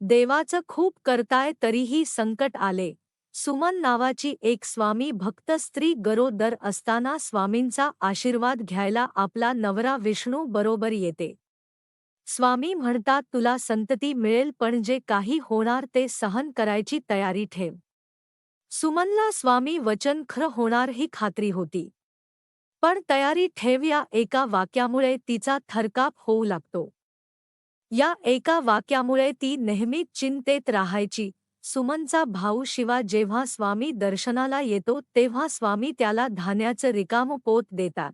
देवाचं खूप करताय तरीही संकट आले. सुमन नावाची एक स्वामी भक्त स्त्री गरोदर असताना स्वामींचा आशीर्वाद घ्यायला आपला नवरा विष्णू बरोबर येते. स्वामी म्हणतात तुला संतती मिळेल पण जे काही होणार ते सहन करायची तयारी ठेव. सुमनला स्वामी वचन खरं होणार ही खात्री होती. पण तयारी ठेव या एका वाक्यामुळे तिचा थरकाप होऊ लागतो. या एका वाक्यामुळे ती नेहमी चिंतेत राहायची. सुमनचा भाऊ शिवा जेव्हा स्वामी दर्शनाला येतो तेव्हा स्वामी त्याला धान्याचं रिकाम पोत देतात.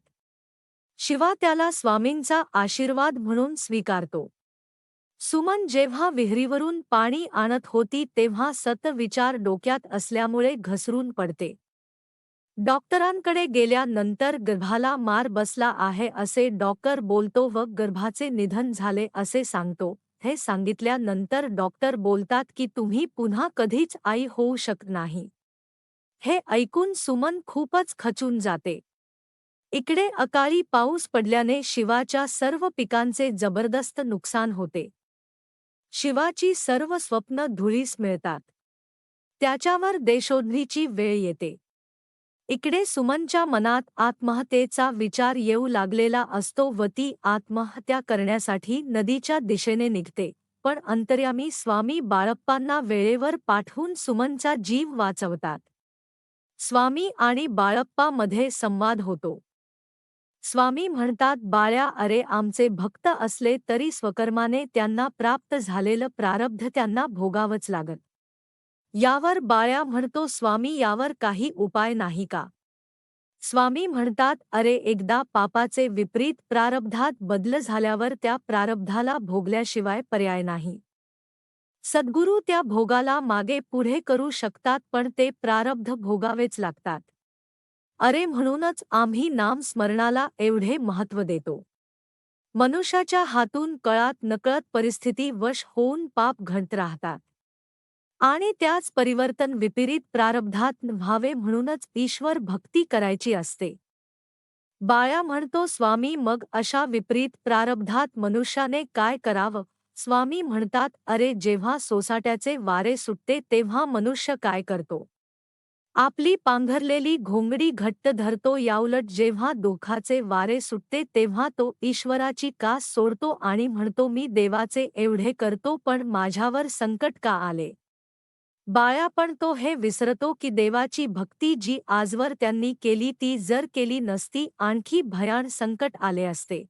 शिवा त्याला स्वामींचा आशीर्वाद म्हणून स्वीकारतो. सुमन जेव्हा विहिरीवरून पाणी आणत होती तेव्हा सत विचार डोक्यात असल्यामुळे घसरून पडते. डॉक्टरांकडे गेल्यानंतर गर्भाला मार बसला आहे असे डॉक्टर बोलतो व गर्भाचे निधन झाले असे सांगतो. हे सांगितल्यानंतर डॉक्टर बोलतात की तुम्ही पुन्हा कधीच आई होऊ शकत नाही. हे ऐकून सुमन खूपच खचून जाते. इकडे अकाळी पाऊस पडल्याने शिवाच्या सर्व पिकांचे जबरदस्त नुकसान होते. शिवाची सर्व स्वप्न धुळीस मिळतात. त्याच्यावर देशोधनीची वेळ येते. इकडे सुमनच्या मनात आत्महत्येचा विचार येऊ लागलेला असतो व ती आत्महत्या करण्यासाठी नदीच्या दिशेने निघते. पण अंतर्यामी स्वामी बाळप्पांना वेळेवर पाठवून सुमनचा जीव वाचवतात. स्वामी आणि बाळप्पामध्ये संवाद होतो. स्वामी म्हणतात बाळ्या अरे आमचे भक्त असले तरी स्वकर्माने त्यांना प्राप्त झालेलं प्रारब्ध त्यांना भोगावंच लागत यावर बाळ्या म्हणतो स्वामी यावर काही उपाय नाही का? स्वामी म्हणतात अरे एकदा पापाचे विपरीत प्रारब्धात बदल झाल्यावर त्या प्रारब्धाला भोगल्याशिवाय पर्याय नाही. सद्गुरू त्या भोगाला मागे पुढे करू शकतात पण ते प्रारब्ध भोगावेच लागतात. अरे म्हणूनच आम्ही नामस्मरणाला एवढे महत्त्व देतो. मनुष्याच्या हातून कळात नकळत परिस्थिती वश होऊन पाप घडत राहतात. आणि त्याच परिवर्तन विपरीत प्रारब्धात व्हावे म्हणूनच ईश्वर भक्ती करायची असते. बाया म्हणतो स्वामी मग अशा विपरीत प्रारब्धात मनुष्याने काय करावं? स्वामी म्हणतात अरे जेव्हा सोसाट्याचे वारे सुटते तेव्हा मनुष्य काय करतो? आपली पांघरलेली घोंगडी घट्ट धरतो याउलट जेव्हा दुःखाचे वारे सुटते तेव्हा तो ईश्वराची कास सोडतो आणि म्हणतो मी देवाचे एवढे करतो पण माझ्यावर संकट का आले? बाया पण तो हे विसरतो की देवाची भक्ती जी आजवर त्यांनी केली ती जर केली नसती आणखी भयान संकट आले असते.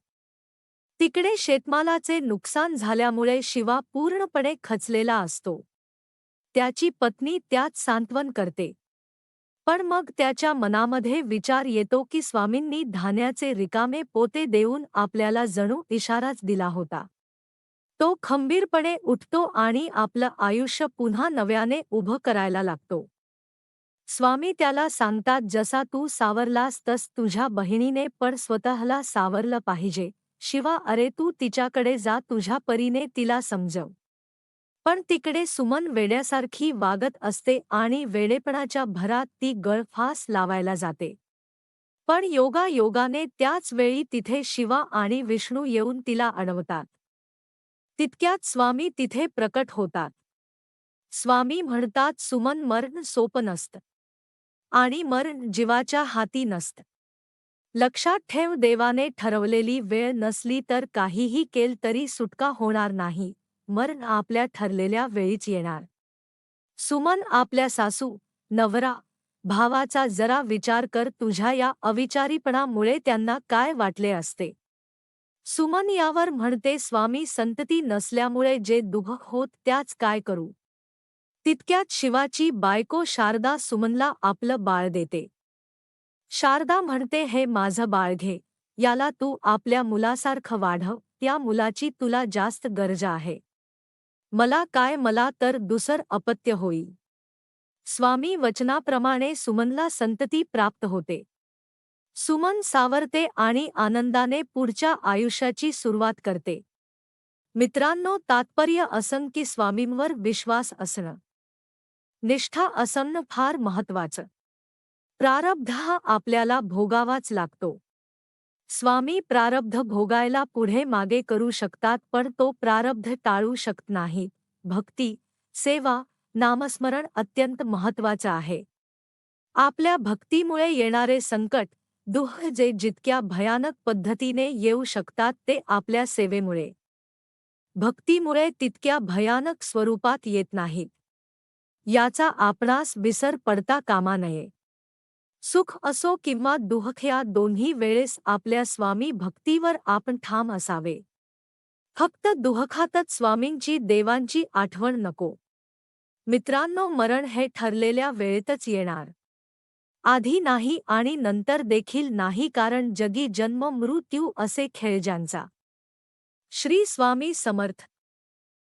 तिकडे शेतमालाचे नुकसान झाल्यामुळे शिवा पूर्णपणे खचलेला असतो. त्याची पत्नी त्यात सांत्वन करते. पण मग त्याच्या मनामध्ये विचार येतो की स्वामींनी धान्याचे रिकामे पोते देऊन आपल्याला जणू इशाराच दिला होता. तो खंबीरपणे उठतो आणि आपलं आयुष्य पुन्हा नव्याने उभं करायला लागतो. स्वामी त्याला सांगतात जसा तू सावरलास तस तुझ्या बहिणीने पण स्वतःला सावरलं पाहिजे. शिवा अरे तू तिच्याकडे जा तुझ्या परीने तिला समजव. पण तिकडे सुमन वेड्यासारखी वागत असते आणि वेडेपणाच्या भरात ती गळफास लावायला जाते. पण योगा योगाने त्याच वेळी तिथे शिवा आणि विष्णू येऊन तिला अडवतात. तितक्यात स्वामी तिथे प्रकट होतात. स्वामी म्हणतात सुमन मरण सोप नसत. आणि मरण जीवाच्या हाती नसत. लक्षात ठेव देवाने ठरवलेली वेळ नसली तर काहीही केल तरी सुटका होणार नाही. मरण आपल्या ठरलेल्या वेळीच येणार. सुमन आपल्या सासू नवरा भावाचा जरा विचार कर तुझ्या या अविचारीपणामुळे त्यांना काय वाटले असते? सुमन यावर म्हणते स्वामी संतती नसल्यामुळे जे दुःख होत त्याच काय करू? तितक्यात शिवाची बायको शारदा सुमनला आपलं बाळ देते. शारदा म्हणते हे माझं बाळ घे. याला तू आपल्या मुलासारखं वाढव. त्या मुलाची तुला जास्त गरज आहे. मला काय मला तर दुसर अपत्य होईल. स्वामी वचनाप्रमाणे सुमनला संतती प्राप्त होते. सुमन सावरते आणि आनंदाने पुढच्या आयुष्याची सुरुवात करते. मित्रांनो तात्पर्य असं की स्वामींवर विश्वास असणं. निष्ठा असणं फार महत्वाचं प्रारब्ध हा आपल्याला भोगावाच लागतो. स्वामी प्रारब्ध भोगायला पुढे मागे करू शकतात पण तो प्रारब्ध टाळू शकत नाही. भक्ती सेवा नामस्मरण अत्यंत महत्वाचं आहे. आपल्या भक्तीमुळे येणारे संकट दुःख जे जितक्या भयानक पद्धतीने येऊ शकतात ते आपल्या सेवेमुळे. भक्तीमुळे तितक्या भयानक स्वरूपात येत नाहीत. याचा आपणास विसर पडता कामा नये. सुख असो किंवा दुःख या दोन्ही वेळेस आपल्या स्वामी भक्तीवर आपण ठाम असावे. फक्त दुःखातच स्वामींची देवांची आठवण नको. मित्रांनो मरण हे ठरलेल्या वेळेतच येणार. आधी नाही आणि नंतर देखील नाही कारण जगी जन्म मृत्यू असे खेळ ज्यांचा श्री स्वामी समर्थ